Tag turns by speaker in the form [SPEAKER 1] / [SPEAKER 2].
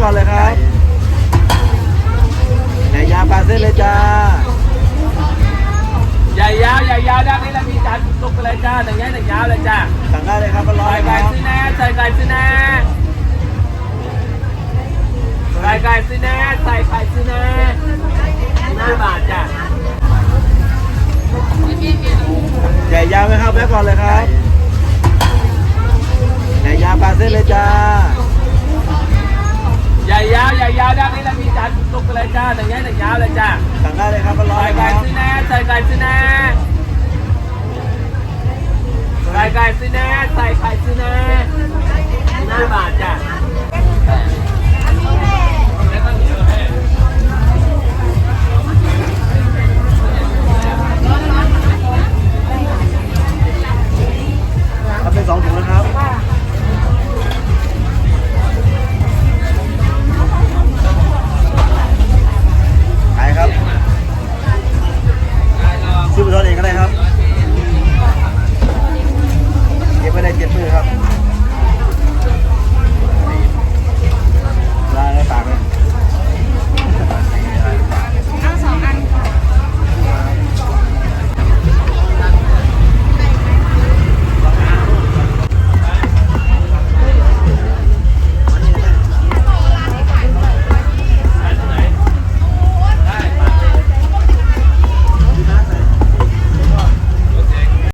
[SPEAKER 1] ก่อนเลยครับใหญ่ยาวปลาเส้นเลยจ้า
[SPEAKER 2] ใหญ่ยาวใหญ่ยาวด้านนี้เรามีจานสุกไปเลยจ้าหนึ่งใหญ่หนึ่งยาวเลยจ้า
[SPEAKER 1] สั่งได้เลยครับอร่อ
[SPEAKER 2] ใส่
[SPEAKER 1] ยค
[SPEAKER 2] ไก่
[SPEAKER 1] รับ
[SPEAKER 2] ซื้อแน่ใส่ไก่ซื้อแน่ใส่ไก่ซื้อแน่ใส่ไข่ซื้อแน่ห้าบาทจ้ะ
[SPEAKER 1] ใหญ่ยาวไหมครับแวะก่อนเลยครับใหญ่ยาวปลาเส้นเลยจ้า
[SPEAKER 2] ใหญ่ยาวใหญ่ยาวด้านนี้เรามีจานสุก ไปเลยจ้าหนึ่งใหญ่หนึ่งยาวเลยจ้า
[SPEAKER 1] สั่งได้เลยครับอร่อ
[SPEAKER 2] ใส่
[SPEAKER 1] ยค
[SPEAKER 2] ไก่
[SPEAKER 1] รับ
[SPEAKER 2] ซื้อแน่ใส่ไก่ เจ็ดมือครับ